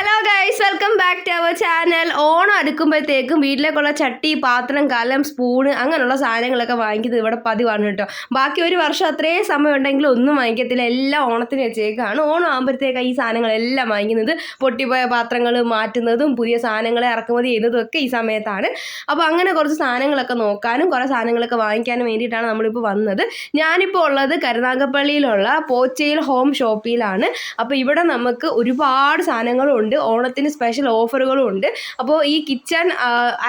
Hello guys. Welcome back to our channel Onam അടുക്കുമ്പോഴത്തേക്കും വീട്ടിലേക്കുള്ള ചട്ടി പാത്രം കലം സ്പൂണ് അങ്ങനെയുള്ള സാധനങ്ങളൊക്കെ വാങ്ങിക്കുന്നത് ഇവിടെ പതിവാണ് കേട്ടോ. ബാക്കി ഒരു വർഷം അത്രയും സമയം ഉണ്ടെങ്കിലും ഒന്നും വാങ്ങിക്കത്തില്ല. എല്ലാം ഓണത്തിന് വെച്ചേക്കാണ്. ഓണം ആകുമ്പോഴത്തേക്കാണ് ഈ സാധനങ്ങളെല്ലാം വാങ്ങിക്കുന്നത്. പൊട്ടിപ്പോയ പാത്രങ്ങൾ മാറ്റുന്നതും പുതിയ സാധനങ്ങളെ ഇറക്കുമതി ചെയ്യുന്നതും ഒക്കെ ഈ സമയത്താണ്. അപ്പോൾ അങ്ങനെ കുറച്ച് സാധനങ്ങളൊക്കെ നോക്കാനും കുറേ സാധനങ്ങളൊക്കെ വാങ്ങിക്കാനും വേണ്ടിയിട്ടാണ് നമ്മളിപ്പോൾ വന്നത്. ഞാനിപ്പോൾ ഉള്ളത് കരുനാഗപ്പള്ളിയിലുള്ള പോച്ചയിൽ ഹോം ഷോപ്പിലാണ്. അപ്പോൾ ഇവിടെ നമുക്ക് ഒരുപാട് സാധനങ്ങളും ഉണ്ട് സ്പെഷ്യൽ ഓഫറുകളും ഉണ്ട്. അപ്പോൾ ഈ കിച്ചൺ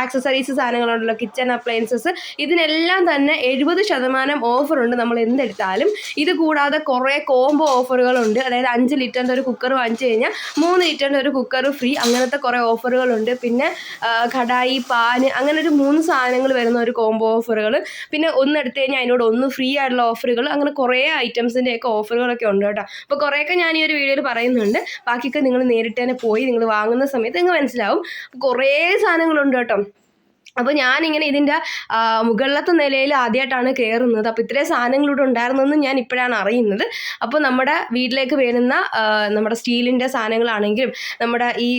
ആക്സസറീസ് സാധനങ്ങളുണ്ടല്ലോ കിച്ചൺ അപ്ലയൻസസ് ഇതിനെല്ലാം തന്നെ എഴുപത് ശതമാനം ഓഫറുണ്ട് നമ്മൾ എന്തെടുത്താലും. ഇത് കൂടാതെ കുറേ കോംബോ ഓഫറുകളുണ്ട് അതായത് അഞ്ച് ലിറ്ററിന്റെ ഒരു കുക്കർ വാങ്ങിച്ചു കഴിഞ്ഞാൽ മൂന്ന് ലിറ്ററിന്റെ ഒരു കുക്കർ ഫ്രീ അങ്ങനത്തെ കുറേ ഓഫറുകളുണ്ട് പിന്നെ കടായി പാന് അങ്ങനെ ഒരു മൂന്ന് സാധനങ്ങൾ വരുന്ന ഒരു കോംബോ ഓഫറുകൾ പിന്നെ ഒന്ന് എടുത്തു കഴിഞ്ഞാൽ അതിനോട് ഒന്ന് ഫ്രീ ആയിട്ടുള്ള ഓഫറുകൾ അങ്ങനെ കുറേ ഐറ്റംസിന്റെയൊക്കെ ഓഫറുകളൊക്കെ ഉണ്ട് കേട്ടോ. അപ്പോൾ കുറേയൊക്കെ ഞാൻ ഈ ഒരു വീഡിയോയിൽ പറയുന്നുണ്ട്. ബാക്കിയൊക്കെ നിങ്ങൾ നേരിട്ട് തന്നെ പോയി നിങ്ങൾ വാങ്ങുന്ന സമയത്ത് നിങ്ങൾക്ക് മനസ്സിലാവും. കുറേ സാധനങ്ങളുണ്ട് കേട്ടോ. അപ്പോൾ ഞാനിങ്ങനെ ഇതിന്റെ മുകളിലത്തെ നിലയിൽ ആദ്യമായിട്ടാണ് കയറുന്നത് അപ്പോൾ ഇത്രയും സാധനങ്ങൾ ഇവിടെ ഉണ്ടായിരുന്നെന്ന് ഞാൻ ഇപ്പോഴാണ് അറിയുന്നത്. അപ്പോൾ നമ്മുടെ വീട്ടിലേക്ക് വരുന്ന നമ്മുടെ സ്റ്റീലിന്റെ സാധനങ്ങളാണെങ്കിലും നമ്മുടെ ഈ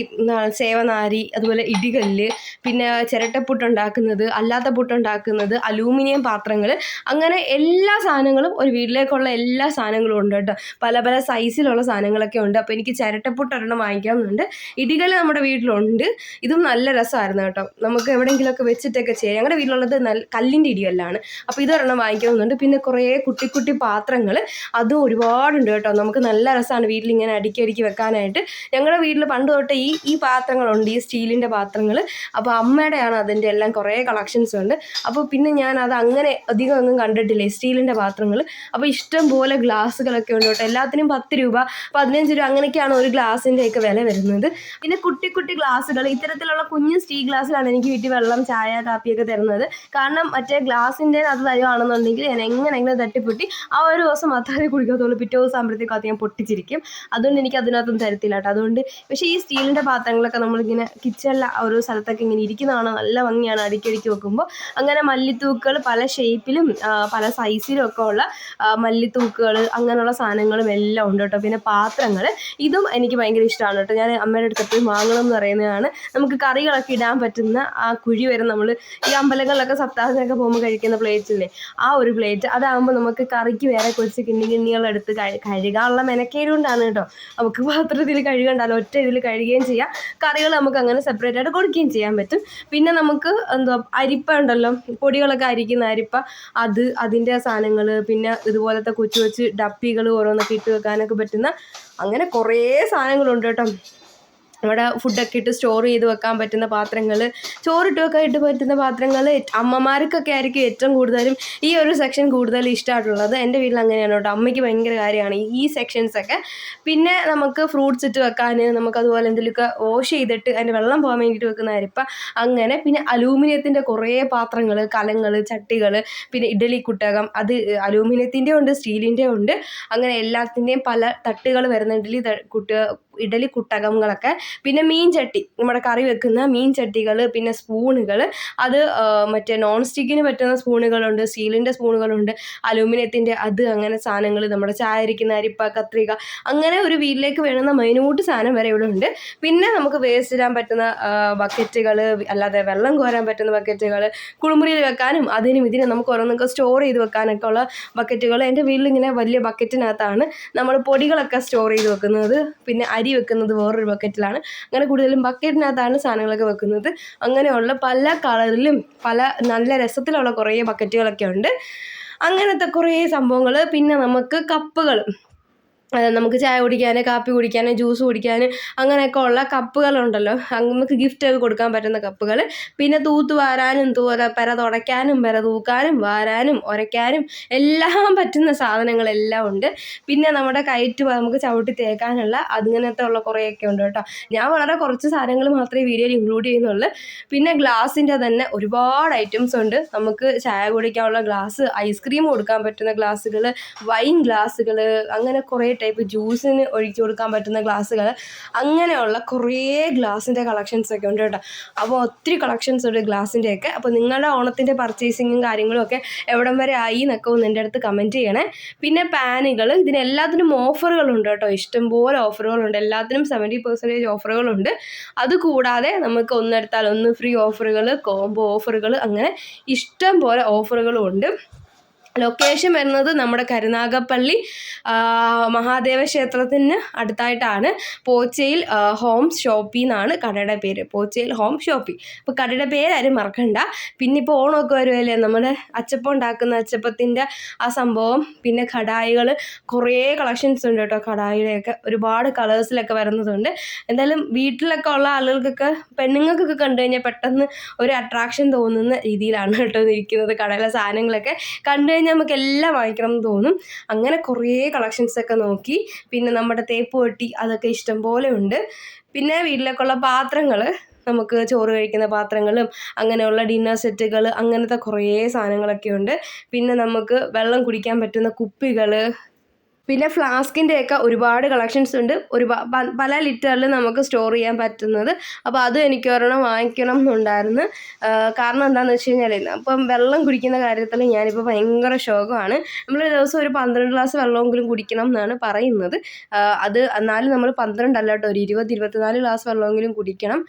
സേവനാരി അതുപോലെ ഇടികല്ല് പിന്നെ ചിരട്ടപ്പുട്ടുണ്ടാക്കുന്നത് അല്ലാത്ത പുട്ടുണ്ടാക്കുന്നത് അലൂമിനിയം പാത്രങ്ങൾ അങ്ങനെ എല്ലാ സാധനങ്ങളും ഒരു വീട്ടിലേക്കുള്ള എല്ലാ സാധനങ്ങളും ഉണ്ട് കേട്ടോ. പല പല സൈസിലുള്ള സാധനങ്ങളൊക്കെ ഉണ്ട്. അപ്പോൾ എനിക്ക് ചിരട്ടപ്പുട്ടൊരെണ്ണം വാങ്ങിക്കാമെന്നുണ്ട്. ഇടികല്ല് നമ്മുടെ വീട്ടിലുണ്ട്. ഇതും നല്ല രസമായിരുന്നു കേട്ടോ. നമുക്ക് എവിടെയെങ്കിലുമൊക്കെ വെച്ചിട്ടൊക്കെ ചെയ്യാം. ഞങ്ങളുടെ വീട്ടിലുള്ളത് നല്ല കല്ലിന്റെ ഇടികല്ലാണ് അപ്പോൾ ഇതൊരെണ്ണം വാങ്ങിക്കണമെന്നുണ്ട് പിന്നെ കുറേ കുട്ടി കുട്ടി പാത്രങ്ങൾ അതും ഒരുപാടുണ്ട് കേട്ടോ. നമുക്ക് നല്ല രസമാണ് വീട്ടിലിങ്ങനെ അടുക്കി അടുക്കി വെക്കാനായിട്ട്. ഞങ്ങളുടെ വീട്ടിൽ പണ്ട് തൊട്ട് ഈ ഈ പാത്രങ്ങളുണ്ട് ഈ സ്റ്റീലിന്റെ പാത്രങ്ങൾ അപ്പോൾ അമ്മയുടെയാണ് അതിന്റെ എല്ലാം കുറേ കളക്ഷൻസ് ഉണ്ട്. അപ്പോൾ പിന്നെ ഞാൻ അത് അങ്ങനെ അധികം ഒന്നും കണ്ടിട്ടില്ല സ്റ്റീലിന്റെ പാത്രങ്ങൾ അപ്പോൾ ഇഷ്ടം പോലെ ഗ്ലാസ്സുകളൊക്കെ ഉണ്ട് കേട്ടോ. എല്ലാത്തിനും പത്ത് രൂപ പതിനഞ്ച് രൂപ അങ്ങനെയൊക്കെയാണ് ഒരു ഗ്ലാസിന്റെയൊക്കെ വില വരുന്നത്. പിന്നെ കുട്ടി കുട്ടി ഗ്ലാസ്സുകൾ ഇത്തരത്തിലുള്ള കുഞ്ഞു സ്റ്റീൽ ഗ്ലാസ്സിലാണ് എനിക്ക് വീട്ടിൽ വെള്ളം ചായ കാപ്പിയൊക്കെ തരുന്നത്. കാരണം മറ്റേ ഗ്ലാസിന്റെ അത് തരുവാണെന്നുണ്ടെങ്കിൽ ഞാൻ എങ്ങനെയെങ്കിലും തട്ടിപ്പൊട്ടി ആ ഒരു ദിവസം മാത്രമേ കുടിക്കത്തുള്ളൂ. പിറ്റേ ദിവസം ആകുമ്പോഴത്തേക്കും അത് ഞാൻ പൊട്ടിച്ചിരിക്കും. അതുകൊണ്ട് എനിക്ക് അതിനകത്തൊന്നും തരത്തില്ല കേട്ടോ. അതുകൊണ്ട് പക്ഷേ ഈ സ്റ്റീലിന്റെ പാത്രങ്ങളൊക്കെ നമ്മളിങ്ങനെ കിച്ചണിലെ ഒരു സ്ഥലത്തൊക്കെ ഇങ്ങനെ ഇരിക്കുന്നതാണ് നല്ല ഭംഗിയാണ് അടുക്കിയടുക്കി വെക്കുമ്പോൾ. അങ്ങനെ മല്ലിത്തൂക്കുകൾ പല ഷേപ്പിലും പല സൈസിലും ഒക്കെ ഉള്ള മല്ലിത്തൂക്കുകൾ അങ്ങനെയുള്ള സാധനങ്ങളും എല്ലാം ഉണ്ട് കേട്ടോ. പിന്നെ പാത്രങ്ങൾ ഇതും എനിക്ക് ഭയങ്കര ഇഷ്ടമാണ് കേട്ടോ. ഞാൻ അമ്മയുടെ അടുത്ത് എപ്പോഴും വാങ്ങണം എന്ന് പറയുന്നതാണ്. നമുക്ക് കറികളൊക്കെ ഇടാൻ പറ്റുന്ന ആ കുഴി വരെ നമ്മൾ ഈ അമ്പലങ്ങളിലൊക്കെ സപ്താഹത്തിനൊക്കെ പോകുമ്പോൾ കഴിക്കുന്ന പ്ലേറ്റ് ഇല്ലേ? ആ ഒരു പ്ലേറ്റ് അതാകുമ്പോൾ നമുക്ക് കറിക്ക് വേറെ കുറച്ച് കിണ്ണി കിണ്ണികളെടുത്ത് കഴി കഴുകാനുള്ള മെനക്കേടുകൊണ്ടാണ് കേട്ടോ. നമുക്ക് പാത്രത്തിൽ കഴുകണ്ടല്ലോ ഒറ്റ ഇതിൽ കഴുകുകയും ചെയ്യാം. കറികൾ നമുക്ക് അങ്ങനെ സെപ്പറേറ്റ് ആയിട്ട് കൊടുക്കുകയും ചെയ്യാൻ പറ്റും. പിന്നെ നമുക്ക് എന്തോ അരിപ്പ ഉണ്ടല്ലോ പൊടികളൊക്കെ അരിക്കുന്ന അരിപ്പ. അത് അതിന്റെ സാധനങ്ങൾ പിന്നെ ഇതുപോലത്തെ കൊച്ചു കൊച്ചു ഡപ്പികൾ ഓരോന്നൊക്കെ ഇട്ട് വെക്കാനൊക്കെ പറ്റുന്ന അങ്ങനെ കുറേ സാധനങ്ങളുണ്ട് കേട്ടോ. നമ്മുടെ ഫുഡൊക്കെ ഇട്ട് സ്റ്റോർ ചെയ്ത് വെക്കാൻ പറ്റുന്ന പാത്രങ്ങൾ ചോറിട്ട് വെക്കാൻ ഇട്ട് പറ്റുന്ന പാത്രങ്ങൾ അമ്മമാർക്കൊക്കെ ആയിരിക്കും ഏറ്റവും കൂടുതലും ഈ ഒരു സെക്ഷൻ കൂടുതൽ ഇഷ്ടമായിട്ടുള്ളത് എന്റെ വീട്ടിൽ അങ്ങനെയാണ് കേട്ടോ. അമ്മയ്ക്ക് ഭയങ്കര കാര്യമാണ് ഈ സെക്ഷൻസ് ഒക്കെ. പിന്നെ നമുക്ക് ഫ്രൂട്ട്സ് ഇട്ട് വെക്കാൻ നമുക്ക് അതുപോലെ എന്തെങ്കിലുമൊക്കെ വാഷ് ചെയ്തിട്ട് അതിന്റെ വെള്ളം പോകാൻ വേണ്ടിയിട്ട് വെക്കുന്ന അരിപ്പ അങ്ങനെ. പിന്നെ അലൂമിനിയത്തിന്റെ കുറേ പാത്രങ്ങൾ കലങ്ങൾ ചട്ടികൾ പിന്നെ ഇഡലി കുട്ടകം അത് അലൂമിനിയത്തിന്റെ ഉണ്ട് സ്റ്റീലിന്റെ ഉണ്ട്. അങ്ങനെ എല്ലാത്തിന്റെയും പല തട്ടുകൾ വരുന്ന ഇഡലി കുട്ട ഇഡലി കുട്ടകങ്ങളൊക്കെ. പിന്നെ മീൻ ചട്ടി നമ്മുടെ കറി വെക്കുന്ന മീൻ ചട്ടികൾ പിന്നെ സ്പൂണുകൾ. അത് മറ്റേ നോൺ സ്റ്റിക്കിന് പറ്റുന്ന സ്പൂണുകളുണ്ട് സ്റ്റീലിന്റെ സ്പൂണുകളുണ്ട് അലൂമിനിയത്തിന്റെ അത് അങ്ങനെ സാധനങ്ങൾ നമ്മുടെ ചായ ഇരിക്കുന്ന അരിപ്പ കത്രിക അങ്ങനെ ഒരു വീട്ടിലേക്ക് വേണ്ടുന്ന മൈനൂട്ട് സാധനം വരെ ഇവിടെ ഉണ്ട്. പിന്നെ നമുക്ക് വേസ്റ്റ് ഇടാൻ പറ്റുന്ന ബക്കറ്റുകൾ അല്ലാതെ വെള്ളം കോരാൻ പറ്റുന്ന ബക്കറ്റുകൾ കുളിമുറിയിൽ വെക്കാനും അതിനും ഇതിനും നമുക്ക് ഓരോന്നൊക്കെ സ്റ്റോർ ചെയ്ത് വെക്കാനൊക്കെ ഉള്ള ബക്കറ്റുകൾ എന്റെ വീട്ടിലിങ്ങനെ വലിയ ബക്കറ്റിനകത്താണ് നമ്മൾ പൊടികളൊക്കെ സ്റ്റോർ ചെയ്ത് വെക്കുന്നത്. പിന്നെ അരി വെക്കുന്നത് വേറൊരു ബക്കറ്റിലാണ്. അങ്ങനെ കൂടുതലും ബക്കറ്റിനകത്താണ് സാധനങ്ങളൊക്കെ വെക്കുന്നത്. അങ്ങനെയുള്ള പല കളറിലും പല നല്ല രസത്തിലുള്ള കുറേ ബക്കറ്റുകളൊക്കെ ഉണ്ട്. അങ്ങനത്തെ കുറേ സംഭവങ്ങൾ പിന്നെ നമുക്ക് കപ്പുകൾ നമുക്ക് ചായ കുടിക്കാൻ കാപ്പി കുടിക്കാൻ ജ്യൂസ് കുടിക്കാൻ അങ്ങനെയൊക്കെ ഉള്ള കപ്പുകളുണ്ടല്ലോ. നമുക്ക് ഗിഫ്റ്റ് ഒക്കെ കൊടുക്കാൻ പറ്റുന്ന കപ്പുകൾ. പിന്നെ തൂത്ത് വാരാനും തൂ പെര തുടയ്ക്കാനും പെര തൂക്കാനും വാരാനും ഉരയ്ക്കാനും എല്ലാം പറ്റുന്ന സാധനങ്ങളെല്ലാം ഉണ്ട്. പിന്നെ നമ്മുടെ കയറ്റ് നമുക്ക് ചവിട്ടി തേക്കാനുള്ള അങ്ങനത്തെ ഉള്ള കുറേയൊക്കെ ഉണ്ട് കേട്ടോ. ഞാൻ വളരെ കുറച്ച് സാധനങ്ങൾ മാത്രമേ വീഡിയോയിൽ ഇൻക്ലൂഡ് ചെയ്യുന്നുള്ളൂ. പിന്നെ ഗ്ലാസിന്റെ തന്നെ ഒരുപാട് ഐറ്റംസ് ഉണ്ട്. നമുക്ക് ചായ കുടിക്കാനുള്ള ഗ്ലാസ് ഐസ്ക്രീം കൊടുക്കാൻ പറ്റുന്ന ഗ്ലാസ്സുകൾ വൈൻ ഗ്ലാസ്സുകൾ അങ്ങനെ കുറേ ടൈപ്പ് ജ്യൂസിന് ഒഴിച്ചു കൊടുക്കാൻ പറ്റുന്ന ഗ്ലാസ്സുകൾ അങ്ങനെയുള്ള കുറേ ഗ്ലാസിന്റെ കളക്ഷൻസൊക്കെ ഉണ്ട് കേട്ടോ. അപ്പോൾ ഒത്തിരി കളക്ഷൻസ് ഉണ്ട് ഗ്ലാസിന്റെയൊക്കെ അപ്പോൾ നിങ്ങളുടെ ഓണത്തിന്റെ പർച്ചേസിങ്ങും കാര്യങ്ങളും ഒക്കെ എവിടം വരെ ആയി എന്നൊക്കെ ഒന്ന് എന്റെ അടുത്ത് കമന്റ് ചെയ്യണേ. പിന്നെ പാനുകൾ ഇതിനെല്ലാത്തിനും ഓഫറുകളുണ്ട് കേട്ടോ. ഇഷ്ടംപോലെ ഓഫറുകളുണ്ട് എല്ലാത്തിനും സെവന്റി പെർസെന്റേജ് ഓഫറുകളുണ്ട് അതുകൂടാതെ നമുക്ക് ഒന്നെടുത്താൽ ഒന്ന് ഫ്രീ ഓഫറുകൾ കോംബോ ഓഫറുകൾ അങ്ങനെ ഇഷ്ടം പോലെ ഓഫറുകളും ഉണ്ട്. ലൊക്കേഷൻ വരുന്നത് നമ്മുടെ കരുനാഗപ്പള്ളി മഹാദേവ ക്ഷേത്രത്തിന് അടുത്തായിട്ടാണ്. പോച്ചയിൽ ഹോം ഷോപ്പി എന്നാണ് കടയുടെ പേര്. പോച്ചയിൽ ഹോം ഷോപ്പി അപ്പോൾ കടയുടെ പേര് ആരും മറക്കണ്ട. പിന്നെ ഇപ്പോൾ ഓണമൊക്കെ വരുമല്ലേ നമ്മുടെ അച്ചപ്പം ഉണ്ടാക്കുന്ന അച്ചപ്പത്തിന്റെ ആ സംഭവം പിന്നെ കടായികൾ കുറേ കളക്ഷൻസ് ഉണ്ട് കേട്ടോ കടായിയുടെയൊക്കെ ഒരുപാട് കളേഴ്സിലൊക്കെ വരുന്നതുണ്ട്. എന്തായാലും വീട്ടിലൊക്കെ ഉള്ള ആളുകൾക്കൊക്കെ പെണ്ണുങ്ങൾക്കൊക്കെ കണ്ടു കഴിഞ്ഞാൽ പെട്ടെന്ന് ഒരു അട്രാക്ഷൻ തോന്നുന്ന രീതിയിലാണ് കേട്ടോ ഇരിക്കുന്നത് കടയിലെ സാധനങ്ങളൊക്കെ. കണ്ടു കഴിഞ്ഞാൽ നമുക്ക് എല്ലാം വാങ്ങിക്കണം എന്ന് തോന്നും. അങ്ങനെ കുറേ കളക്ഷൻസ് ഒക്കെ നോക്കി. പിന്നെ നമ്മുടെ തേപ്പ് വെട്ടി അതൊക്കെ ഇഷ്ടം പോലെ ഉണ്ട്. പിന്നെ വീട്ടിലേക്കുള്ള പാത്രങ്ങൾ നമുക്ക് ചോറ് കഴിക്കുന്ന പാത്രങ്ങളും അങ്ങനെയുള്ള ഡിന്നർ സെറ്റുകൾ അങ്ങനത്തെ കുറേ സാധനങ്ങളൊക്കെ ഉണ്ട്. പിന്നെ നമുക്ക് വെള്ളം കുടിക്കാൻ പറ്റുന്ന കുപ്പികൾ പിന്നെ ഫ്ലാസ്കിന്റെ ഒക്കെ ഒരുപാട് കളക്ഷൻസ് ഉണ്ട്. ഒരു പല ലിറ്ററിൽ നമുക്ക് സ്റ്റോർ ചെയ്യാൻ പറ്റുന്നത്. അപ്പോൾ അതും എനിക്ക് ഒരെണ്ണം വാങ്ങിക്കണം എന്നുണ്ടായിരുന്നു. കാരണം എന്താണെന്ന് വെച്ച് കഴിഞ്ഞാൽ അപ്പം വെള്ളം കുടിക്കുന്ന കാര്യത്തിൽ ഞാനിപ്പോൾ ഭയങ്കര ശോകമാണ്. നമ്മൾ ദിവസം ഒരു പന്ത്രണ്ട് ഗ്ലാസ് വെള്ളമെങ്കിലും കുടിക്കണം എന്നാണ് പറയുന്നത്. അത് എന്നാലും നമ്മൾ പന്ത്രണ്ടല്ല കേട്ടോ ഒരു ഇരുപത് ഇരുപത്തിനാല് ഗ്ലാസ് വെള്ളമെങ്കിലും കുടിക്കണം.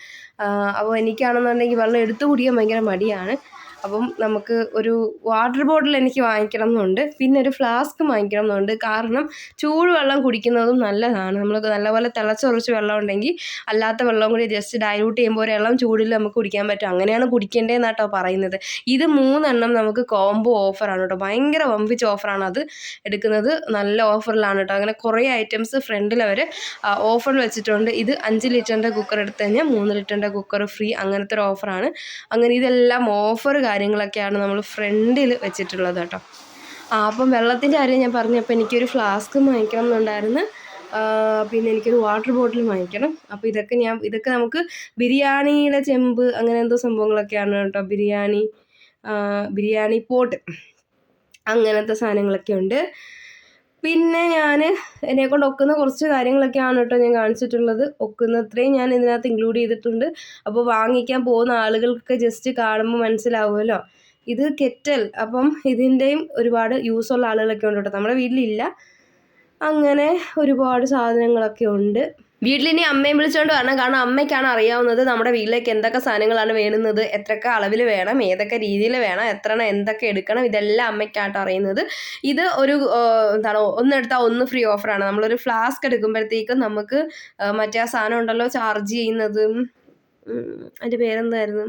അപ്പോൾ എനിക്കാണെന്നുണ്ടെങ്കിൽ വെള്ളം എടുത്തു കുടിക്കാൻ ഭയങ്കര മടിയാണ്. അപ്പം നമുക്ക് ഒരു വാട്ടർ ബോട്ടിൽ എനിക്ക് വാങ്ങിക്കണം എന്നുണ്ട് പിന്നെ ഒരു ഫ്ലാസ്ക് വാങ്ങിക്കണം എന്നുണ്ട് കാരണം ചൂടുവെള്ളം കുടിക്കുന്നതും നല്ലതാണ്. നമ്മൾ നല്ലപോലെ തിളച്ചുറച്ച് വെള്ളം ഉണ്ടെങ്കിൽ അല്ലാത്ത വെള്ളം കൂടി ജസ്റ്റ് ഡൈലൂട്ട് ചെയ്യുമ്പോൾ വെള്ളം ചൂടിൽ നമുക്ക് കുടിക്കാൻ പറ്റും. അങ്ങനെയാണ് കുടിക്കേണ്ടതെന്നാണ് കേട്ടോ പറയുന്നത്. ഇത് മൂന്നെണ്ണം നമുക്ക് കോംബോ ഓഫറാണ് കേട്ടോ. ഭയങ്കര വമ്പിച്ച ഓഫറാണ് അത് എടുക്കുന്നത്. നല്ല ഓഫറിലാണ് കേട്ടോ. അങ്ങനെ കുറേ ഐറ്റംസ് ഫ്രണ്ടിൽ അവർ ഓഫറിൽ വെച്ചിട്ടുണ്ട്. ഇത് അഞ്ച് ലിറ്ററിന്റെ കുക്കർ എടുത്തു കഴിഞ്ഞാൽ മൂന്ന് ലിറ്ററിന്റെ കുക്കർ ഫ്രീ അങ്ങനത്തെ ഒരു ഓഫറാണ് അങ്ങനെ ഇതെല്ലാം ഓഫർ കാര്യങ്ങളൊക്കെയാണ് നമ്മൾ ഫ്രണ്ടിൽ വെച്ചിട്ടുള്ളത് കേട്ടോ. ആ അപ്പം വെള്ളത്തിന്റെ കാര്യം ഞാൻ പറഞ്ഞപ്പോൾ എനിക്കൊരു ഫ്ലാസ്ക് വാങ്ങിക്കണം എന്നുണ്ടായിരുന്നു. പിന്നെ എനിക്കൊരു വാട്ടർ ബോട്ടിൽ വാങ്ങിക്കണം. അപ്പോൾ ഇതൊക്കെ ഞാൻ ഇതൊക്കെ നമുക്ക് ബിരിയാണിയുടെ ചെമ്പ് അങ്ങനെ എന്തോ സംഭവങ്ങളൊക്കെയാണ് കേട്ടോ. ബിരിയാണി ബിരിയാണി പോട്ട് അങ്ങനത്തെ സാധനങ്ങളൊക്കെ ഉണ്ട്. പിന്നെ ഞാൻ എന്നെ കൊണ്ട് ഒക്കുന്ന കുറച്ച് കാര്യങ്ങളൊക്കെയാണ് കേട്ടോ ഞാൻ കാണിച്ചിട്ടുള്ളത്. ഒക്കുന്നത്രയും ഞാൻ ഇതിനകത്ത് ഇൻക്ലൂഡ് ചെയ്തിട്ടുണ്ട്. അപ്പോൾ വാങ്ങിക്കാൻ പോകുന്ന ആളുകൾക്കൊക്കെ ജസ്റ്റ് കാണുമ്പോൾ മനസ്സിലാവുമല്ലോ. ഇത് കെറ്റൽ അപ്പം ഇതിന്റെയും ഒരുപാട് യൂസുള്ള ആളുകളൊക്കെ ഉണ്ട് കേട്ടോ. നമ്മുടെ വീട്ടിലില്ല. അങ്ങനെ ഒരുപാട് സാധനങ്ങളൊക്കെ ഉണ്ട്. വീട്ടിലിനി അമ്മയും വിളിച്ചുകൊണ്ട് വരണം. കാരണം അമ്മയ്ക്കാണ് അറിയാവുന്നത് നമ്മുടെ വീട്ടിലേക്ക് എന്തൊക്കെ സാധനങ്ങളാണ് വേണുന്നത് എത്രയൊക്കെ അളവിൽ വേണം ഏതൊക്കെ രീതിയിൽ വേണം എത്ര എന്തൊക്കെ എടുക്കണം ഇതെല്ലാം അമ്മയ്ക്കാട്ടോ അറിയുന്നത്. ഇത് ഒരു എന്താണ് ഒന്നെടുത്താൽ ഒന്ന് ഫ്രീ ഓഫറാണ്. നമ്മളൊരു ഫ്ലാസ്ക് എടുക്കുമ്പോഴത്തേക്കും നമുക്ക് മറ്റേ സാധനം ഉണ്ടല്ലോ ചാർജ് ചെയ്യുന്നതും അതിന്റെ പേരെന്തായിരുന്നു?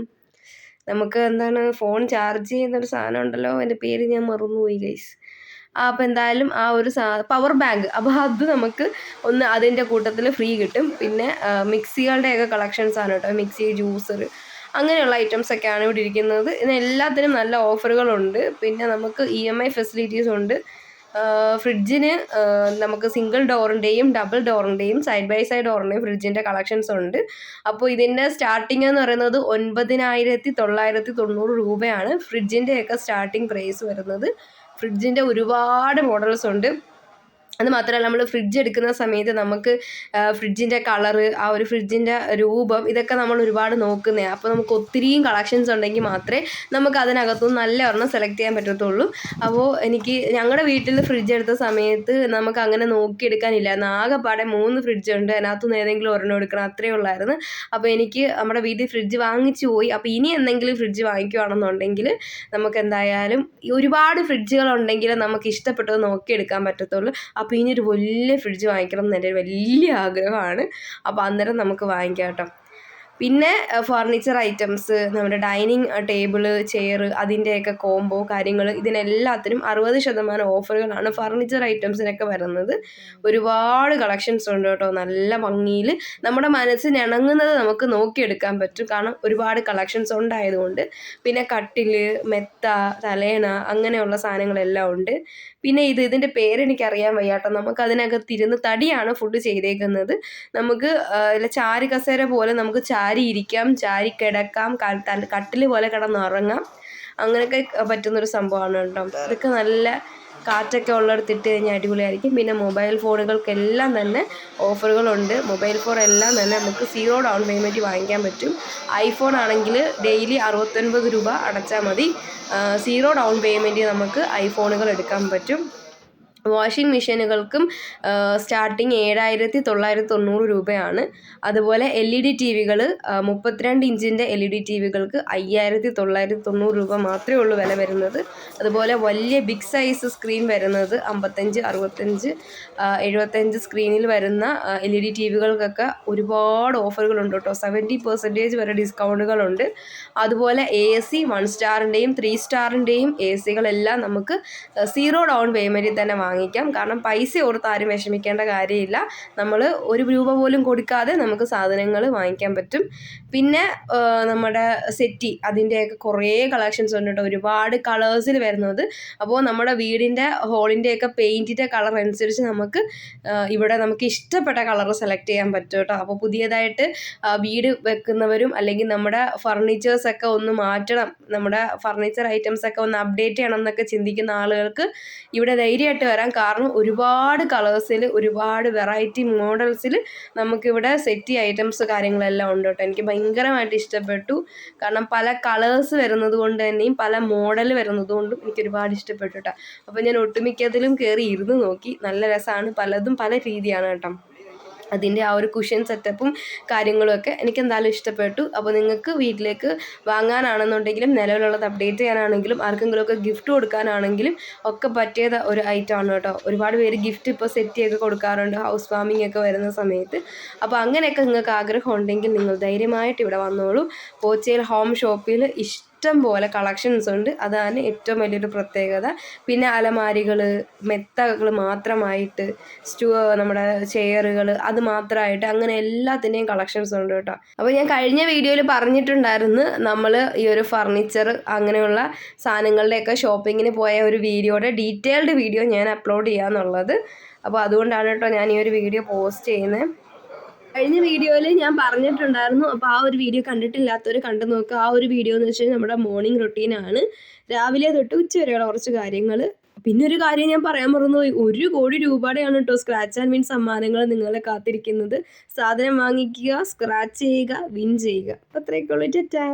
നമുക്ക് എന്താണ് ഫോൺ ചാർജ് ചെയ്യുന്നൊരു സാധനം ഉണ്ടല്ലോ അതിന്റെ പേര് ഞാൻ മറന്നുപോയി ഗൈസ് അപ്പോൾ എന്തായാലും ആ ഒരു പവർ ബാങ്ക് അപ്പോൾ അത് നമുക്ക് ഒന്ന് അതിന്റെ കൂട്ടത്തിൽ ഫ്രീ കിട്ടും. പിന്നെ മിക്സികളുടെയൊക്കെ കളക്ഷൻസ് ആണ് കേട്ടോ. മിക്സി ജ്യൂസർ അങ്ങനെയുള്ള ഐറ്റംസ് ഒക്കെയാണ് ഇവിടെ ഇരിക്കുന്നത്. ഇതിന് എല്ലാത്തിനും നല്ല ഓഫറുകളുണ്ട് പിന്നെ നമുക്ക് ഇ എം ഐ ഫെസിലിറ്റീസ് ഉണ്ട്. ഫ്രിഡ്ജിന് നമുക്ക് സിംഗിൾ ഡോറിന്റെയും ഡബിൾ ഡോറിന്റെയും സൈഡ് ബൈ സൈഡ് ഡോറിന്റെയും ഫ്രിഡ്ജിന്റെ കളക്ഷൻസ് ഉണ്ട്. അപ്പോൾ ഇതിന്റെ സ്റ്റാർട്ടിംഗ് എന്ന് പറയുന്നത് ഒൻപതിനായിരത്തി തൊള്ളായിരത്തി തൊണ്ണൂറ് രൂപയാണ്. ഫ്രിഡ്ജിന്റെയൊക്കെ സ്റ്റാർട്ടിംഗ് പ്രൈസ് വരുന്നത്. ഫ്രിഡ്ജിന്റെ ഒരുപാട് മോഡൽസ് ഉണ്ട്. അത് മാത്രമല്ല നമ്മൾ ഫ്രിഡ്ജ് എടുക്കുന്ന സമയത്ത് നമുക്ക് ഫ്രിഡ്ജിന്റെ കളറ് ആ ഒരു ഫ്രിഡ്ജിന്റെ രൂപം ഇതൊക്കെ നമ്മൾ ഒരുപാട് നോക്കുന്നതാണ് അപ്പോൾ നമുക്ക് ഒത്തിരിയും കളക്ഷൻസ് ഉണ്ടെങ്കിൽ മാത്രമേ നമുക്ക് അതിനകത്തുനിന്ന് നല്ല ഒരെണ്ണം സെലക്ട് ചെയ്യാൻ പറ്റത്തുള്ളൂ. അപ്പോൾ എനിക്ക് ഞങ്ങളുടെ വീട്ടിൽ ഫ്രിഡ്ജ് എടുത്ത സമയത്ത് നമുക്ക് അങ്ങനെ നോക്കിയെടുക്കാനില്ലായിരുന്നു ആകെപ്പാടെ മൂന്ന് ഫ്രിഡ്ജ് ഉണ്ട്. അതിനകത്തുനിന്ന് ഏതെങ്കിലും ഒരെണ്ണം എടുക്കണം. അത്രയേ ഉള്ളായിരുന്നു. അപ്പോൾ എനിക്ക് നമ്മുടെ വീട്ടിൽ ഫ്രിഡ്ജ് വാങ്ങിച്ചു പോയി. അപ്പോൾ ഇനി എന്തെങ്കിലും ഫ്രിഡ്ജ് വാങ്ങിക്കുവാണെന്നുണ്ടെങ്കിൽ നമുക്ക് എന്തായാലും ഒരുപാട് ഫ്രിഡ്ജുകളുണ്ടെങ്കിൽ നമുക്ക് ഇഷ്ടപ്പെട്ടത് നോക്കിയെടുക്കാൻ പറ്റത്തുള്ളൂ. അപ്പോൾ ഇനി ഒരു വലിയ ഫ്രിഡ്ജ് വാങ്ങിക്കണം എന്ന് എന്റെ ഒരു വലിയ ആഗ്രഹമാണ്. അപ്പോൾ അന്നേരം നമുക്ക് വാങ്ങിക്കാം കേട്ടോ. പിന്നെ ഫർണിച്ചർ ഐറ്റംസ് നമ്മുടെ ഡൈനിങ് ടേബിൾ ചെയർ അതിന്റെയൊക്കെ കോംബോ കാര്യങ്ങൾ ഇതിനെല്ലാത്തിനും അറുപത് ശതമാനം ഓഫറുകളാണ് ഫർണിച്ചർ ഐറ്റംസിനൊക്കെ വരുന്നത്. ഒരുപാട് കളക്ഷൻസ് ഉണ്ട് കേട്ടോ. നല്ല ഭംഗിയിൽ നമ്മുടെ മനസ്സിന് ഇണങ്ങുന്നത് നമുക്ക് നോക്കിയെടുക്കാൻ പറ്റും. കാരണം ഒരുപാട് കളക്ഷൻസ് ഉണ്ടായതുകൊണ്ട്. പിന്നെ കട്ടിൽ മെത്ത തലേണ അങ്ങനെയുള്ള സാധനങ്ങളെല്ലാം ഉണ്ട്. പിന്നെ ഇത് ഇതിന്റെ പേരെനിക്കറിയാൻ വയ്യാട്ടോ നമുക്ക് അതിനകത്ത് ഇരുന്ന് തടിയാണ് ഫുഡ് ചെയ്തേക്കുന്നത്. നമുക്ക് ചാരി കസേര പോലെ നമുക്ക് ചാരി ഇരിക്കാം ചാരി കിടക്കാം കട്ടിൽ പോലെ കിടന്നുറങ്ങാം. അങ്ങനെയൊക്കെ പറ്റുന്നൊരു സംഭവമാണ് കേട്ടോ. ഇതൊക്കെ നല്ല കാറ്റൊക്കെ ഉള്ളിടത്ത് ഇട്ട് കഴിഞ്ഞാൽ അടിപൊളിയായിരിക്കും. പിന്നെ മൊബൈൽ ഫോണുകൾക്കെല്ലാം തന്നെ ഓഫറുകളുണ്ട്. മൊബൈൽ ഫോൺ എല്ലാം തന്നെ നമുക്ക് സീറോ ഡൗൺ പേയ്മെന്റ് വാങ്ങിക്കാൻ പറ്റും. ഐഫോൺ ആണെങ്കിൽ ഡെയിലി അറുപത്തൊൻപത് രൂപ അടച്ചാൽ മതി. സീറോ ഡൗൺ പേയ്മെന്റ് നമുക്ക് ഐഫോണുകൾ എടുക്കാൻ പറ്റും. വാഷിംഗ് മെഷീനുകൾക്കും സ്റ്റാർട്ടിങ് ഏഴായിരത്തി തൊള്ളായിരത്തി തൊണ്ണൂറ് രൂപയാണ്. അതുപോലെ എൽ ഇ ഡി ടി വികൾ മുപ്പത്തിരണ്ട് ഇഞ്ചിന്റെ എൽ ഇ ഡി ടി വികൾക്ക് അയ്യായിരത്തി തൊള്ളായിരത്തി തൊണ്ണൂറ് രൂപ മാത്രമേ ഉള്ളൂ വില വരുന്നത്. അതുപോലെ വലിയ ബിഗ് സൈസ് സ്ക്രീൻ വരുന്നത് അമ്പത്തഞ്ച് അറുപത്തഞ്ച് എഴുപത്തഞ്ച് സ്ക്രീനിൽ വരുന്ന എൽ ഇ ഡി ടി വികൾക്കൊക്കെ ഒരുപാട് ഓഫറുകളുണ്ട് കേട്ടോ. സെവന്റി പെർസെന്റേജ് വരെ ഡിസ്കൗണ്ടുകളുണ്ട്. അതുപോലെ എ സി വൺ സ്റ്റാറിന്റെയും ത്രീ സ്റ്റാറിന്റെയും എ സികളെല്ലാം നമുക്ക് സീറോ ഡൗൺ പേയ്മെന്റിൽ തന്നെ വാങ്ങിക്കാം. കാരണം പൈസ ഓർത്ത് ആരും വിഷമിക്കേണ്ട കാര്യമില്ല. നമ്മൾ ഒരു രൂപ പോലും കൊടുക്കാതെ നമുക്ക് സാധനങ്ങൾ വാങ്ങിക്കാൻ പറ്റും. പിന്നെ നമ്മുടെ സെറ്റി അതിന്റെയൊക്കെ കുറേ കളക്ഷൻസ് ഉണ്ട് കേട്ടോ. ഒരുപാട് കളേഴ്സിൽ വരുന്നത്. അപ്പോൾ നമ്മുടെ വീടിന്റെ ഹോളിന്റെയൊക്കെ പെയിന്റിന്റെ കളർ അനുസരിച്ച് നമുക്ക് ഇവിടെ നമുക്ക് ഇഷ്ടപ്പെട്ട കളർ സെലക്ട് ചെയ്യാൻ പറ്റും കേട്ടോ. അപ്പോൾ പുതിയതായിട്ട് വീട് വെക്കുന്നവരും അല്ലെങ്കിൽ നമ്മുടെ ഫർണിച്ചേഴ്സൊക്കെ ഒന്ന് മാറ്റണം നമ്മുടെ ഫർണിച്ചർ ഐറ്റംസൊക്കെ ഒന്ന് അപ്ഡേറ്റ് ചെയ്യണം എന്നൊക്കെ ചിന്തിക്കുന്ന ആളുകൾക്ക് ഇവിടെ ധൈര്യമായിട്ട് വരാം. കാരണം ഒരുപാട് കളേഴ്സിൽ ഒരുപാട് വെറൈറ്റി മോഡൽസിൽ നമുക്കിവിടെ സെറ്റി ഐറ്റംസ് കാര്യങ്ങളെല്ലാം ഉണ്ട് കേട്ടോ. എനിക്ക് ഭയങ്കരമായിട്ട് ഇഷ്ടപ്പെട്ടു. കാരണം പല കളേഴ്സ് വരുന്നത് കൊണ്ട് തന്നെയും പല മോഡൽ വരുന്നത് കൊണ്ടും എനിക്ക് ഒരുപാട് ഇഷ്ടപ്പെട്ടു കേട്ടോ. അപ്പോൾ ഞാൻ ഒട്ടുമിക്കതിലും കയറി ഇരുന്ന് നോക്കി. നല്ല രസമാണ്. പലതും പല രീതിയാണ് കേട്ടോ. അതിന്റെ ആ ഒരു കുഷൻ സെറ്റപ്പും കാര്യങ്ങളുമൊക്കെ എനിക്ക് എന്തായാലും ഇഷ്ടപ്പെട്ടു. അപ്പോൾ നിങ്ങൾക്ക് വീട്ടിലേക്ക് വാങ്ങാനാണെന്നുണ്ടെങ്കിലും നിലവിലുള്ളത് അപ്ഡേറ്റ് ചെയ്യാനാണെങ്കിലും ആർക്കെങ്കിലുമൊക്കെ ഗിഫ്റ്റ് കൊടുക്കാനാണെങ്കിലും ഒക്കെ പറ്റിയത് ഒരു ഐറ്റം ആണ് കേട്ടോ. ഒരുപാട് പേര് ഗിഫ്റ്റ് ഇപ്പോൾ സെറ്റ് ചെയ്ത് കൊടുക്കാറുണ്ട് ഹൗസ് വാമിംഗ് ഒക്കെ വരുന്ന സമയത്ത്. അപ്പോൾ അങ്ങനെയൊക്കെ നിങ്ങൾക്ക് ആഗ്രഹം ഉണ്ടെങ്കിൽ നിങ്ങൾ ധൈര്യമായിട്ട് ഇവിടെ വന്നോളൂ. പോച്ചയിൽ ഹോം ഷോപ്പിൽ ഇഷ്ടം പോലെ കളക്ഷൻസ് ഉണ്ട്. അതാണ് ഏറ്റവും വലിയൊരു പ്രത്യേകത. പിന്നെ അലമാരികൾ മെത്തകൾ മാത്രമായിട്ട് സ്റ്റൂ നമ്മുടെ ചെയറുകൾ അത് മാത്രമായിട്ട് അങ്ങനെ എല്ലാത്തിന്റെയും കളക്ഷൻസ് ഉണ്ട് കേട്ടോ. അപ്പോൾ ഞാൻ കഴിഞ്ഞ വീഡിയോയിൽ പറഞ്ഞിട്ടുണ്ടായിരുന്നു നമ്മൾ ഈ ഒരു ഫർണിച്ചർ അങ്ങനെയുള്ള സാധനങ്ങളുടെയൊക്കെ ഷോപ്പിങ്ങിന് പോയ ഒരു വീഡിയോയുടെ ഡീറ്റെയിൽഡ് വീഡിയോ ഞാൻ അപ്ലോഡ് ചെയ്യാമെന്നുള്ളത് അപ്പോൾ അതുകൊണ്ടാണ് കേട്ടോ ഞാൻ ഈ ഒരു വീഡിയോ പോസ്റ്റ് ചെയ്യുന്നത്. കഴിഞ്ഞ വീഡിയോയിൽ ഞാൻ പറഞ്ഞിട്ടുണ്ടായിരുന്നു അപ്പോൾ ആ ഒരു വീഡിയോ കണ്ടിട്ടില്ലാത്തവർ കണ്ടു നോക്കുക ആ ഒരു വീഡിയോ എന്ന് വെച്ചാൽ നമ്മുടെ മോർണിംഗ് റൊട്ടീനാണ് രാവിലെ തൊട്ട് ഉച്ച വരെയുള്ള കുറച്ച് കാര്യങ്ങൾ പിന്നെ ഒരു കാര്യം ഞാൻ പറയാൻ മറന്നുപോയി. ഒരു കോടി രൂപയുടെയാണ് കേട്ടോ സ്ക്രാച്ച് ആൻഡ് വിൻ സമ്മാനങ്ങൾ നിങ്ങളെ കാത്തിരിക്കുന്നത്. സാധനം വാങ്ങിക്കുക സ്ക്രാച്ച് ചെയ്യുക വിൻ ചെയ്യുക. അത്രയൊക്കെ ഉള്ളൂ. ടാറ്റാ.